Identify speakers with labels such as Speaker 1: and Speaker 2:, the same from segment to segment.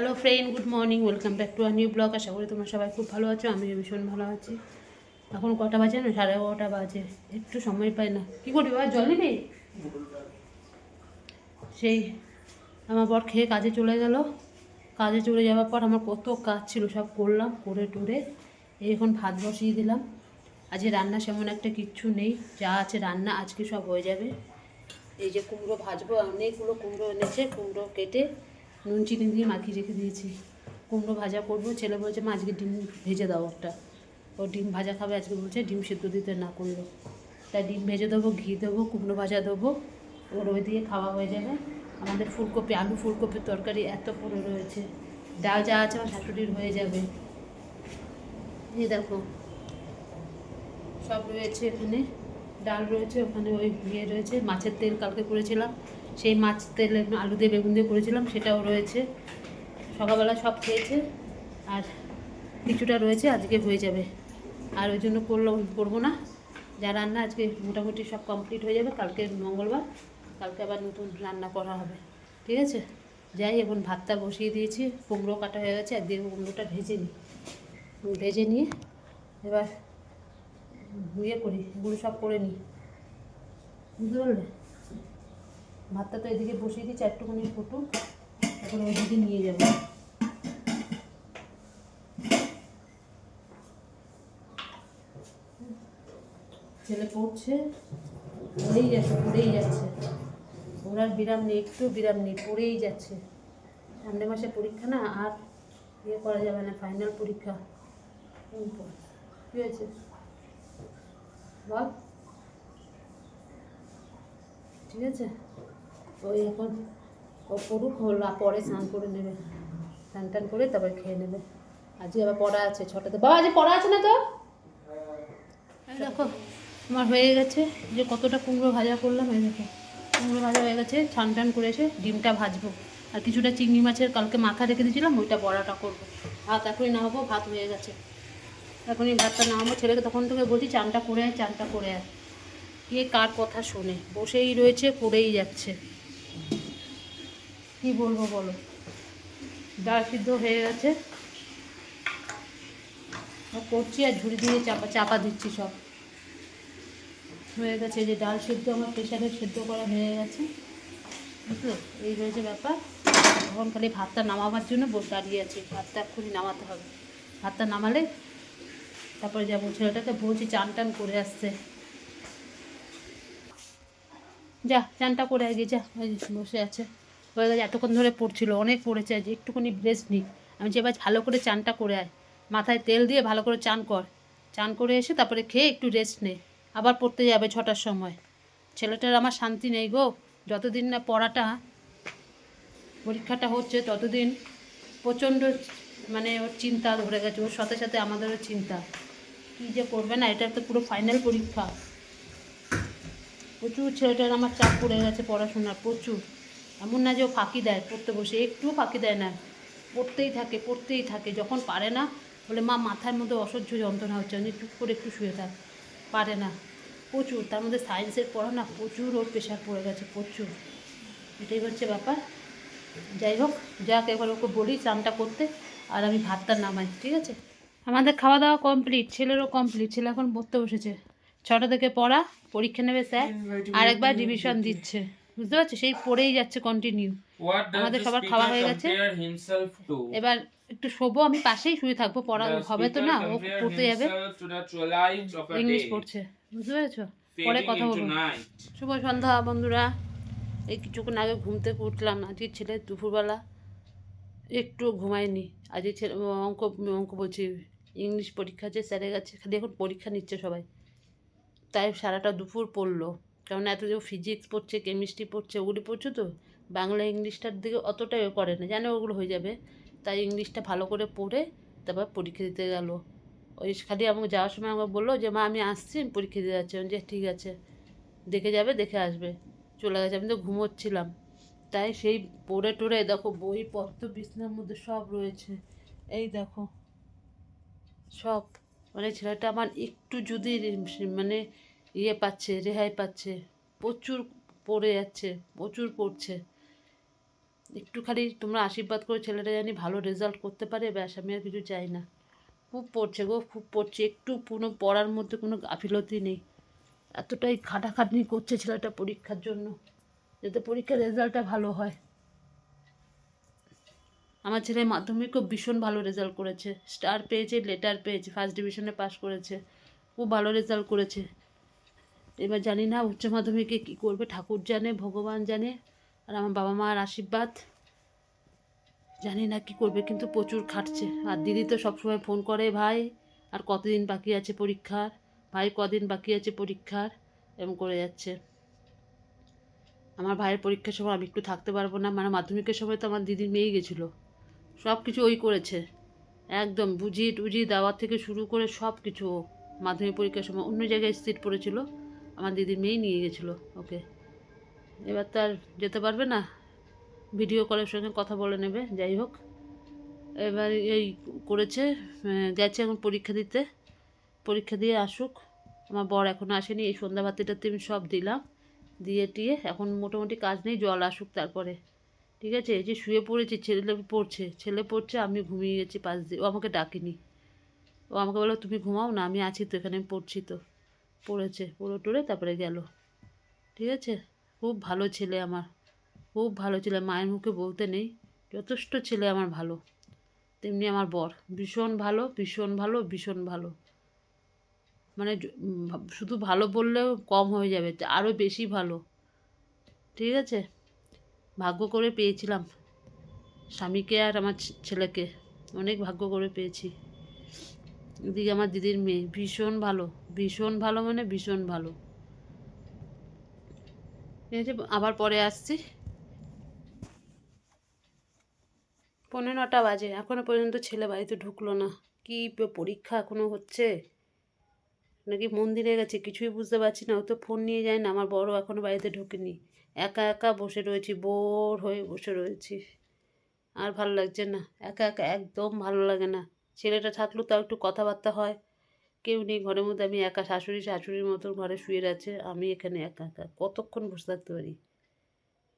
Speaker 1: Hello friend good morning welcome back to our new blog আশা করি তোমরা সবাই খুব ভালো আছো, আমিও ভীষণ ভালো আছি। এখন কটা বাজে না? সাড়ে এগারোটা বাজে। একটু সময় পাই না। কী করি বাবা? জল নিবি? সেই, আমার বর খেয়ে কাজে চলে গেল। কাজে চলে যাওয়ার পর আমার কত কাজ ছিল, সব করলাম, করে টুরে। এই এখন ভাত বসিয়ে দিলাম। আজকে রান্না সেমন একটা কিচ্ছু নেই। যা আছে রান্না, আজকে সব হয়ে যাবে। এই যে কুমড়ো ভাজবো, অনেকগুলো কুমড়ো এনেছে, কুমড়ো কেটে নুন চিনি দিয়ে মাখিয়ে রেখে দিয়েছি। কুমড়ো ভাজা করব, ছেলে বলছে, মা, আজকে ডিম ভেজে দাও একটা। ও ডিম ভাজা খাবে, আজকে বলছে, ডিম সেদ্ধ দিতে না করল তাই ডিম ভেজে দেবো, ঘি দেবো, কুমড়ো ভাজা দেবো, ওর ওই দিয়ে খাওয়া হয়ে যাবে। আমাদের ফুলকপি, আলু ফুলকপির তরকারি এত পড়ে রয়েছে। ডাল যা আছে আমার শাশুড়ির হয়ে যাবে। এই দেখো, সব রয়েছে এখানে। ডাল রয়েছে, ওখানে ওই ইয়ে রয়েছে, মাছের তেল কালকে করেছিলাম। সেই মাছ তেল, আলু দিয়ে বেগুন দিয়ে করেছিলাম, সেটাও রয়েছে। সকালবেলা সব খেয়েছে, আর কিছুটা রয়েছে, আজকে হয়ে যাবে। আর ওই জন্য করল করব না। যা রান্না আজকে মোটামুটি সব কমপ্লিট হয়ে যাবে, কালকে মঙ্গলবার, কালকে আবার নতুন রান্না করা হবে। ঠিক আছে? যাই, এখন ভাতটা বসিয়ে দিয়েছি, কুমড়ো কাটা হয়ে গেছে একদিন কুমড়োটা ভেজে নিই। ভেজে নিয়ে এবার ইয়ে করি গুঁড়ো সব করে নিই। বুঝতে পারলে? ভাতটা তো এদিকে বসিয়ে দিচ্ছি একটুখানি ফুটুক। এখন ওইদিকে নিয়ে যাব। ছেলে পড়ছে, পড়েই যাচ্ছে পড়েই যাচ্ছে। ওর বিরাম নেই, একটু বিরাম নেই, পড়েই যাচ্ছে। সামনে মাসে পরীক্ষা না, আর ইয়ে করা যাবে না ফাইনাল পরীক্ষা। কী হয়েছে? বল। ঠিক আছে? ওই এখন ও পড়ুক হল পরে স্নান করে নেবে। স্নান টান করে তারপরে খেয়ে নেবে। আজকে আবার পড়া আছে ছটাতে। বাবা, আজকে পড়া আছে না তো দেখো, আমার হয়ে গেছে যে কতটা কুমড়ো ভাজা করলাম, এই দেখো। কুমড়ো ভাজা হয়ে গেছে ছান টান করে এসে ডিমটা ভাজবো। আর কিছুটা চিংড়ি মাছের কালকে মাথা রেখে দিয়েছিলাম, ওইটা বড়াটা করব। ভাত এখনই না হব ভাত হয়ে গেছে। এখনই ভাতটা নামাবো, ছেলেকে তখন থেকে বলছি, চানটা করে আয়, চানটা করে আয়। কে কার কথা শোনে? বসেই রয়েছে, পড়েই যাচ্ছে। কি বলব বলো? ডাল সিদ্ধ হয়ে গেছে। করছি আর ঝুড়ি দিয়ে চাপা চাপা দিচ্ছি সব। হয়ে গেছে যে ডাল সিদ্ধ আমার প্রেশারে সিদ্ধ করা হয়ে গেছে। বুঝলো? এই রয়েছে ব্যাপার। এখন খালি ভাতটা নামাবার জন্য বসে, দাঁড়িয়ে আছি। ভাতটা এক্ষুনি নামাতে হবে। ভাতটা নামালে তারপরে যাব। ছেলেটাকে বলছি চান টান করে আসছে যা, চানটা করে আগে যা বসে আছে। হয়ে গেছে, এতক্ষণ ধরে পড়ছিল, অনেক পড়েছে আজ একটুখানি ব্রেস্ট নিই আমি যে এবার ভালো করে চানটা করে আয়। মাথায় তেল দিয়ে ভালো করে চান কর। চান করে এসে তারপরে খেয়ে একটু রেস্ট নে। আবার পড়তে যাবে ছটার সময়। ছেলেটার আমার শান্তি নেই গো। যতদিন না পড়াটা পরীক্ষাটা হচ্ছে, ততদিন প্রচণ্ড মানে ওর চিন্তা ধরে গেছে। ওর সাথে সাথে আমাদেরও চিন্তা। কী যে করবে না, এটা তো পুরো ফাইনাল পরীক্ষা। প্রচুর ছেলেটার আমার চাপ পড়ে গেছে পড়াশোনার, প্রচুর। এমন না যে ও ফাঁকি দেয় পড়তে বসে। একটুও ফাঁকি দেয় না। পড়তেই থাকে পড়তেই থাকে। যখন পারে না বলে মা মাথার মধ্যে অসহ্য যন্ত্রণা হচ্ছে। আমি চুপ করে একটু শুয়ে থাক। পারে না। প্রচুর। তার মধ্যে সায়েন্সের পড়া না প্রচুর ওর প্রেশার পড়ে গেছে প্রচুর। এটাই হচ্ছে ব্যাপার। যাই হোক যাক এবার ওকে বলি চানটা করতে আর আমি ভাতটা নামাই ঠিক আছে? আমাদের খাওয়া দাওয়া কমপ্লিট ছেলেরও কমপ্লিট ছেলে এখন পড়তে বসেছে। ছটা থেকে পড়া পরীক্ষা নেবে স্যার। আরেকবার রিভিশন দিচ্ছে। বুঝতে পারছ? সেই পড়েই যাচ্ছে কন্টিনিউ আমাদের সবার খাওয়া হয়ে গেছে। এবার একটু শোবো আমি পাশেই শুয়ে থাকব পড়া হবে তো না ও পড়তে যাবে। ইংলিশ পড়ছে বুঝতে পেরেছ? পরে কথা বলব। শুভ সন্ধ্যা বন্ধুরা। এই কিছুক্ষণ আগে ঘুম থেকে উঠলাম আজকে ছেলে দুপুরবেলা একটু ঘুমায়নি। আজকে ছেলে অঙ্ক অঙ্ক বলছি ইংলিশ পরীক্ষা আছে স্যারের কাছে। খালি এখন পরীক্ষা নিচ্ছে সবাই। তাই সারাটা দুপুর পড়ল। কারণ এত যে ফিজিক্স পড়ছে, কেমিস্ট্রি পড়ছে, ওগুলি পড়ছে তো? বাংলা, ইংলিশটার দিকে অতটা এ করে না। জানে ওগুলো হয়ে যাবে। তাই ইংলিশটা ভালো করে পড়ে তারপর পরীক্ষা দিতে গেল। ওই খালি আমাকে যাওয়ার সময় আমাকে বলল যে, মা, আমি আসছি পরীক্ষা দিতে যাচ্ছি। যে, ঠিক আছে। দেখে যাবে, দেখে আসবে। চলে গেছে, আমি তো ঘুমোচ্ছিলাম। তাই সেই পড়ে টড়ে দেখো বই, পত্র, বিছনার মধ্যে সব রয়েছে। এই দেখো, সব। মানে ছেলেটা আমার একটু যদি মানে ইয়ে পাচ্ছে, রেহাই পাচ্ছে, প্রচুর পড়ে যাচ্ছে, প্রচুর পড়ছে। একটু খালি তোমরা আশীর্বাদ করে, ছেলেটা জানি ভালো রেজাল্ট করতে পারে, ব্যাস, আমি আর কিছু চাই না। খুব পড়ছে গো, খুব পড়ছে, একটু কোনো পড়ার মধ্যে কোনো গাফিলতি নেই। এতটাই খাটাখাটনি করছে ছেলেটা পরীক্ষার জন্য, যাতে পরীক্ষার রেজাল্টটা ভালো হয়। আমার ছেলে মাধ্যমিকও ভীষণ ভালো রেজাল্ট করেছে। স্টার পেয়েছে লেটার পেয়েছে ফার্স্ট ডিভিশনে পাস করেছে। খুব ভালো রেজাল্ট করেছে। এবার জানি না উচ্চ মাধ্যমিকে কী করবে, ঠাকুর জানে, ভগবান জানে, আর আমার বাবা মার আশীর্বাদ। জানি না কি করবে, কিন্তু প্রচুর খাটছে। আর দিদি তো সবসময় ফোন করে, ভাই, আর কতদিন বাকি আছে পরীক্ষার? ভাই, কদিন বাকি আছে পরীক্ষার? এরকম করে যাচ্ছে। আমার ভাইয়ের পরীক্ষার সময় আমি একটু থাকতে পারব না। মানে মাধ্যমিকের সময় তো আমার দিদির মেয়ে গেছিল। সব কিছু ওই করেছে। একদম বুঝিয়ে টুজিয়ে দেওয়ার থেকে শুরু করে সব কিছু মাধ্যমিক পরীক্ষার সময় অন্য জায়গায় স্থির পড়েছিল। আমার দিদির মেয়েই নিয়ে গেছিল, ওকে। এবার তো আর যেতে পারবে না। ভিডিও কলের সঙ্গে কথা বলে নেবে, যাই হোক। এবার এই করেছে গেছে এখন পরীক্ষা দিতে। পরীক্ষা দিয়ে আসুক। আমার বর এখনও আসেনি, এই সন্ধ্যা ভাতিটাতে আমি সব দিলাম। দিয়ে টিয়ে, এখন মোটামুটি কাজ নেই, জল আসুক তারপরে। ঠিক আছে? এই যে শুয়ে পড়েছি, ছেলে পড়ছে ছেলে পড়ছে, আমি ঘুমিয়ে গেছি পাশ দিয়ে। ও আমাকে ডাকিনি। ও আমাকে বলো তুমি ঘুমাও না, আমি আছি তো, এখানে আমি পড়ছি তো। পড়েছে পড়ে টড়ে তারপরে গেল। ঠিক আছে? খুব ভালো ছেলে আমার। খুব ভালো ছেলে, মায়ের মুখে বলতে নেই। যথেষ্ট ছেলে আমার ভালো। তেমনি আমার বর। ভীষণ ভালো ভীষণ ভালো ভীষণ ভালো। মানে শুধু ভালো বললেও কম হয়ে যাবে আরও বেশি ভালো। ঠিক আছে? ভাগ্য করে পেয়েছিলাম। স্বামীকে আর আমার ছেলেকে। অনেক ভাগ্য করে পেয়েছি। এদিকে আমার দিদির মেয়ে। ভীষণ ভালো। ভীষণ ভালো মানে ভীষণ ভালো। আবার পরে আসছি। পৌনে নটা বাজে। এখনও পর্যন্ত ছেলে বাড়িতে ঢুকলো না। কি পরীক্ষা এখনও হচ্ছে? নাকি মন্দিরে গেছে? কিছুই বুঝতে পারছি না। ও তো ফোন নিয়ে যায় না। আমার বড় এখনও বাড়িতে ঢোকেনি। একা একা বসে রয়েছি। বোর হয়ে বসে রয়েছি। আর ভালো লাগছে না। একা একা একদম ভালো লাগে না। ছেলেটা থাকলেও তাও একটু কথাবার্তা হয়। কেউ নেই, ঘরের মধ্যে আমি একা, শাশুড়ি শাশুড়ির মতন ঘরে শুয়ে আছে আমি এখানে একা একা। কতক্ষণ বসে থাকতে পারি?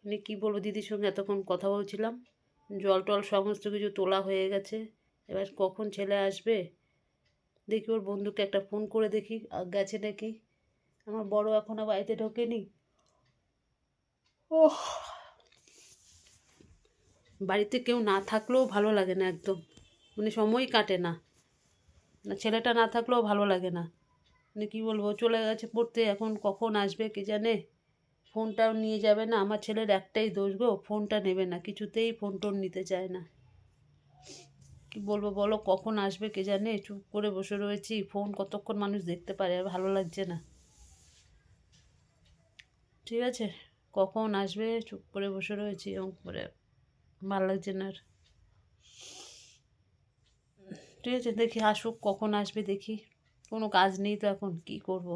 Speaker 1: মানে কী বলব, দিদির সঙ্গে এতক্ষণ কথা বলছিলাম। জল টল সমস্ত কিছু তোলা হয়ে গেছে। এবার কখন ছেলে আসবে? দেখি ওর বন্ধুকে একটা ফোন করে দেখি গেছে নাকি? আমার বড় এখনও বাড়িতে ঢোকেনি। ওহ! বাড়িতে কেউ না থাকলেও ভালো লাগে না একদম। মানে সময় কাটে না। না, ছেলেটা না থাকলেও ভালো লাগে না। মানে কী বলব, চলে গেছে পড়তে, এখন কখন আসবে কে জানে? ফোনটাও নিয়ে যাবে না। আমার ছেলের একটাই দোষ গো, ফোনটা নেবে না, কিছুতেই ফোন টোন নিতে চায় না। কি বলব বলো, কখন আসবে কে জানে? চুপ করে বসে রয়েছি, ফোন কতক্ষণ মানুষ দেখতে পারে, আর ভালো লাগছে না। ঠিক আছে, কখন আসবে? চুপ করে বসে রয়েছি, এরকম করে, ভালো লাগছে না আর। ঠিক আছে দেখি আসুক কখন আসবে দেখি। কোনো কাজ নেই তো এখন কি করব?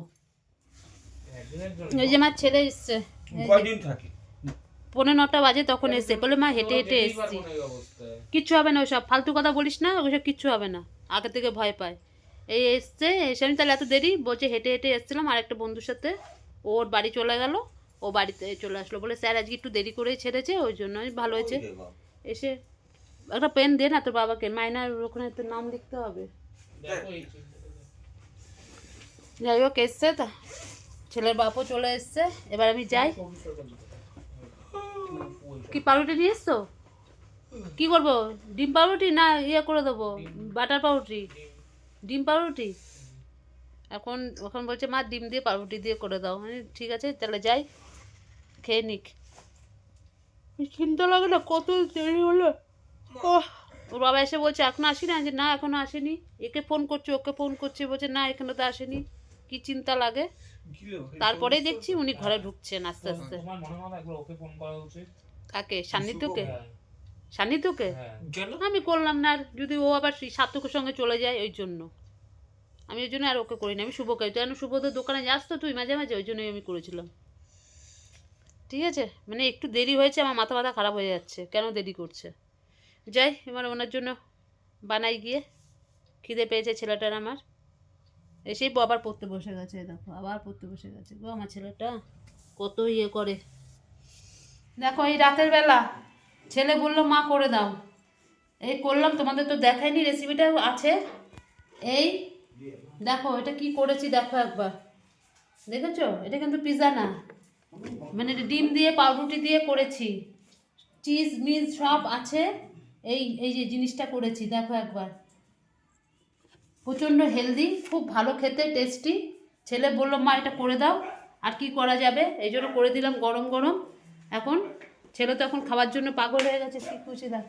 Speaker 1: ওই যে আমার ছেলে এসছে। এই যে,
Speaker 2: কয়দিন থাকে?
Speaker 1: পৌনে নটা বাজে তখন এসছে। বলে মা হেঁটে হেঁটে এসছি। কিচ্ছু হবে না ওসব ফালতু কথা বলিস না ওসব কিচ্ছু হবে না। আগে থেকে ভয় পায়। এই এসছে এসে আমি তাহলে এত দেরি? বলছে হেঁটে হেঁটে এসছিলাম আর একটা বন্ধুর সাথে। ওর বাড়ি চলে গেল। ও বাড়িতে চলে আসলো। বলে স্যার আজকে একটু দেরি করেই ছেড়েছে ওই জন্য ভালো হয়েছে। এসে একটা পেন দে না তোর বাবাকে। মাইনার ওখানে তোর নাম লিখতে হবে। যাই হোক এসছে তা। ছেলের বাপও চলে এসছে। এবার আমি যাই। কি পাউরুটি নিয়ে এসছো? কি করব? ডিম পাউরুটি না ইয়ে করে দেবো? বাটার পাউরুটি? ডিম পাউরুটি? এখন এখন বলছে মা ডিম দিয়ে পাউরুটি দিয়ে করে দাও। আমি ঠিক আছে তাহলে যাই। খেয়ে নিক। চিন্তা লাগে না কত দেরি হলো। ওহ, ওর বাবা এসে বলছে এখনও আসি না যে না এখনও আসেনি। একে ফোন করছে ওকে ফোন করছে বলছে না এখানে তো আসেনি। কি চিন্তা লাগে? তারপরেই দেখছি উনি ঘরে ঢুকছেন আস্তে আস্তে। কাকে? সান্নিধ্যকে?
Speaker 3: হ্যাঁ,
Speaker 1: সান্নিধ্যকে?
Speaker 3: হ্যাঁ।
Speaker 1: আমি করলাম না আর যদি ও আবার সেই সার্থকের সঙ্গে চলে যায় ওই জন্য। আমি ওই জন্য আর ওকে করিনি আমি শুভকে। যেন শুভদের দোকানে যাস তো তুই মাঝে মাঝে ওই জন্যই আমি করেছিলাম। ঠিক আছে? মানে একটু দেরি হয়েছে আমার মাথা মাথা খারাপ হয়ে যাচ্ছে। কেন দেরি করছে? যাই, এবার ওনার জন্য বানাই গিয়ে খিদে পেয়েছে ছেলেটার আমার। এসেই আবার পড়তে বসে গেছে দেখো, আবার পড়তে বসে গেছে। গো, আমার ছেলেটা কত ইয়ে করে। দেখো, এই রাতের বেলা ছেলে বলল, মা, করে দাও। এই করলাম, তোমাদের তো দেখাইনি রেসিপিটা আছে। এই দেখো, এটা কি করেছি, দেখো একবার। দেখেছ? এটা কিন্তু পিৎজা না। মানে ডিম দিয়ে, পাউরুটি দিয়ে করেছি। চিজ মিজ সব আছে। এই এই যে জিনিসটা করেছি, দেখো একবার। প্রচণ্ড হেলদি খুব ভালো খেতে টেস্টি ছেলে বলল, মা, এটা করে দাও, আর কি করা যাবে? এই জন্য করে দিলাম গরম গরম। এখন ছেলে তো এখন খাওয়ার জন্য পাগল হয়ে গেছে, কি খুশি দেখ।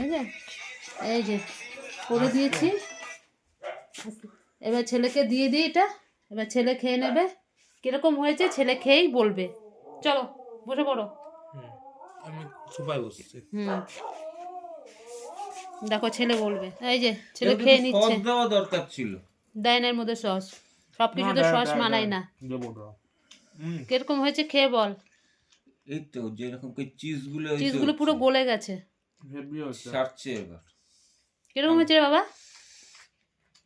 Speaker 1: এই যে এই যে, করে দিয়েছি। এবার ছেলেকে দিয়ে দিই এটা, এবার ছেলে খেয়ে নেবে। কীরকম হয়েছে, ছেলে খেয়েই বলবে। চলো। বসে পড়ো।
Speaker 3: আমি সুপায় বসছি।
Speaker 1: হুম। দেখো ছেলে বলবে এই যে ছেলে খেয়ে নিচ্ছে।
Speaker 2: সস দেওয়া দরকার ছিল।
Speaker 1: ডাইনের মধ্যে সস সব কিছুতে সস মানায় না।
Speaker 3: দেবো না।
Speaker 2: হুম।
Speaker 1: কীরকম হয়েছে খেয়ে বল।
Speaker 2: এই তো যেরকম করে চিজগুলো
Speaker 1: চিজগুলো পুরো গলে গেছে।
Speaker 3: হেভি হচ্ছে
Speaker 2: ছাড়ছে এবার।
Speaker 1: কীরকম হয়েছে রে বাবা?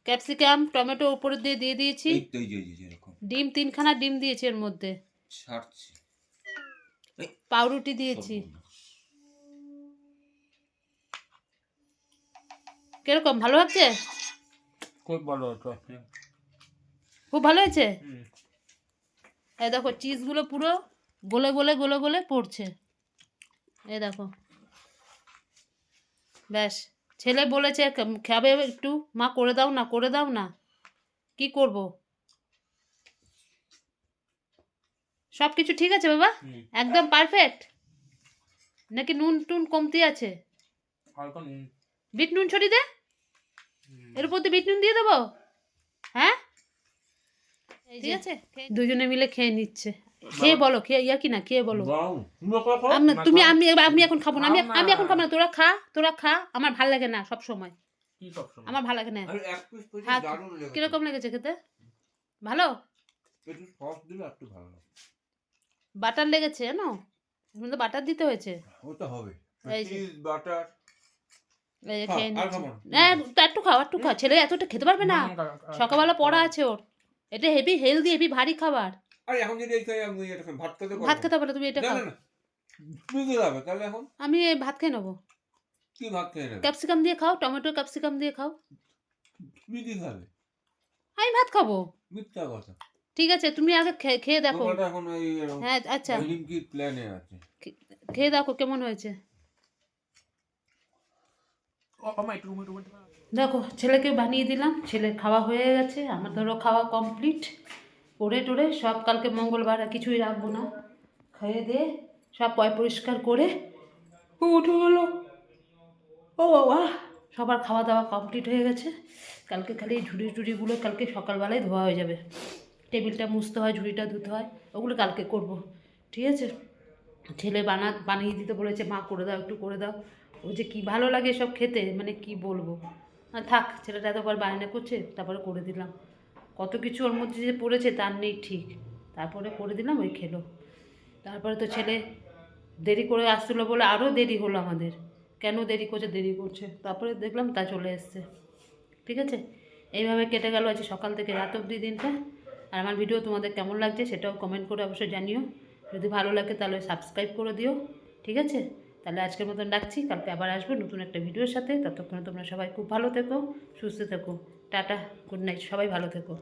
Speaker 1: ক্যাপসিকাম টমেটো উপরে দিয়ে দিয়ে দিয়েছি।
Speaker 2: এই তো এই যে এই যে যেরকম
Speaker 1: ডিম তিনখানা ডিম দিয়েছি এর মধ্যে।
Speaker 2: ছাড়ছে।
Speaker 1: পাউরুটি দিয়েছি। কীরকম ভালো হচ্ছে
Speaker 3: খুব ভালো হতো
Speaker 1: খুব ভালো হয়েছে? এই দেখো চিজগুলো পুরো গলে গলে গলে গলে পড়ছে। এ দেখো। ব্যাস ছেলে বলেছে খাবে একটু? মা করে দাও না করে দাও না। কি করব? সব কিছু ঠিক আছে বাবা? একদম পারফেক্ট নাকি নুন টুন কমতি আছে? বিট নুন ছড়ি দে। এর উপর দিয়ে বিট নুন দিয়ে দেবো? হ্যাঁ? ঠিক আছে? দুজনে মিলে খেয়ে নিচ্ছে। খেয়ে বলো খেয়ে ইয়া কি না খেয়ে বলো। আমি তুমি আমি আমি এখন খাব না আমি আমি এখন খাব না। তোরা খা তোরা খা। আমার ভালো লাগে না সব সময়
Speaker 3: কি সব সময়
Speaker 1: আমার ভালো লাগে না। কীরকম লেগেছে খেতে? ভালো?
Speaker 2: একটু সস দিলে একটু ভালো লাগে।
Speaker 1: বাটার লেগেছে জানো? মধ্যে বাটার দিতে হয়েছে।
Speaker 2: ওটা হবে।
Speaker 1: এই যে।
Speaker 2: Cheese butter.
Speaker 1: হ্যাঁ তো একটু খাও একটু খাও। ছেলে এতটা খেতে পারবে না। সকালবেলা পড়া আছে ওর। এটা হেভি হেলদি হেভি ভারী খাবার।
Speaker 2: আরে এখন যদি এই খাই আমি এটা ভাত খেতে
Speaker 1: ভাত তুমি এটা খাও।
Speaker 2: তাহলে এখন?
Speaker 1: আমি ভাত খেয়ে নেব।
Speaker 2: কি ভাত খেয়ে নেবে?
Speaker 1: ক্যাপসিকাম দিয়ে খাও টমেটো ক্যাপসিকাম দিয়ে খাও।
Speaker 2: তুমি কি খাবে।
Speaker 1: আমি ভাত খাব।
Speaker 2: মিথ্যা কথা।
Speaker 1: ঠিক আছে তুমি আগে খেয়ে দেখো।
Speaker 2: এখন
Speaker 1: হ্যাঁ আচ্ছা।
Speaker 2: কি প্ল্যানে আছে?
Speaker 1: খেয়ে দেখো কেমন হয়েছে। দেখো ছেলেকে বানিয়ে দিলাম ছেলে খাওয়া হয়ে গেছে আমার ধরো খাওয়া কমপ্লিট করে টোরে সব কালকে মঙ্গলবার আর কিছুই রাখব না। খেয়ে দিয়ে সব পয় পরিষ্কার করে উঠে গেলো ও বাবা সবার খাওয়া দাওয়া কমপ্লিট হয়ে গেছে। কালকে খালি ঝুড়ি টুড়িগুলো কালকে সকালবেলায় ধোয়া হয়ে যাবে। টেবিলটা মুছতে হয়, ঝুড়িটা ধুতে হয়, ওগুলো কালকে করব। ঠিক আছে? ছেলে বানা, বানিয়ে দিতে বলেছে, মা, করে দাও, একটু করে দাও। ও যে কী ভালো লাগে সব খেতে মানে কি বলব? থাক, ছেলেটা এতবার বায়না করছে, তারপরে করে দিলাম। কত কিছু ওর মধ্যে যে পড়েছে তার নেই ঠিক। তারপরে করে দিলাম, ওই খেলো। তারপরে তো ছেলে দেরি করে আসছিল বলে আরও দেরি হলো আমাদের। কেন দেরি করছে? দেরি করছে। তারপরে দেখলাম তা চলে এসছে। ঠিক আছে? এইভাবে কেটে গেল আজ সকাল থেকে রাত অবধি দিনটা। আর আমার ভিডিও তোমাদের কেমন লাগছে সেটাও কমেন্ট করে অবশ্যই জানিও। যদি ভালো লাগে তাহলে সাবস্ক্রাইব করে দিও, ঠিক আছে? তাহলে আজকের মতন রাখছি, কালকে আবার আসব নতুন একটা ভিডিওর সাথে। ততক্ষণে তোমরা সবাই খুব ভালো থেকো, সুস্থ থেকো, টাটা গুড নাইট সবাই ভালো থেকো।